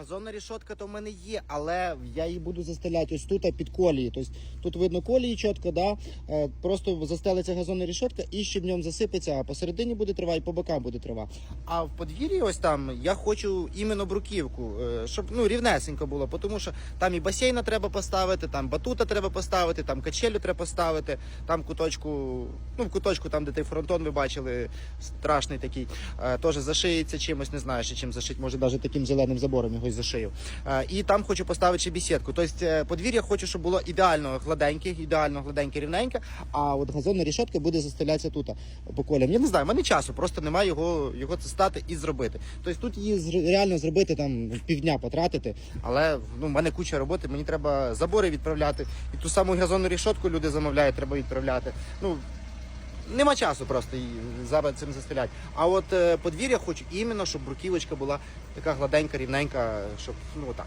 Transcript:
Газонна рішотка то в мене є, але я її буду застеляти ось тут а під колії. Тобто тут видно колії чітко, да? Е, просто застелиться газонна рішотка і щебнем засипеться, а посередині буде трава і по бокам буде трава. А в подвір'ї ось там я хочу іменно бруківку, е, щоб ну, рівнесенько було, тому що там і басейна треба поставити, там батута треба поставити, там качелю треба поставити, там куточку, ну в куточку, там, де той фронтон ви бачили, страшний такий, е, теж зашиється чимось, не знаю, ще чим зашить, може навіть таким зеленим забором його й зашию. Е, І там хочу поставити ще бесідку. Тобто е, подвір'я хочу, щоб було ідеально гладеньке, ідеально гладеньке, рівненьке, а от газонна рішотка буде застелятися тут по колям. Я не знаю, в мене часу, просто немає його, його це стати і зробити. Тобто тут її реально зробити там півдня потратити, але ну, в мене куча роботи, мені треба забори відправляти. І ту саму газонну рішотку люди замовляють, треба відправляти. Ну, Нема часу просто зараз цим застеляти. А от е, подвір'я хочу іменно, щоб бруківочка була така гладенька, рівненька, щоб ну отак.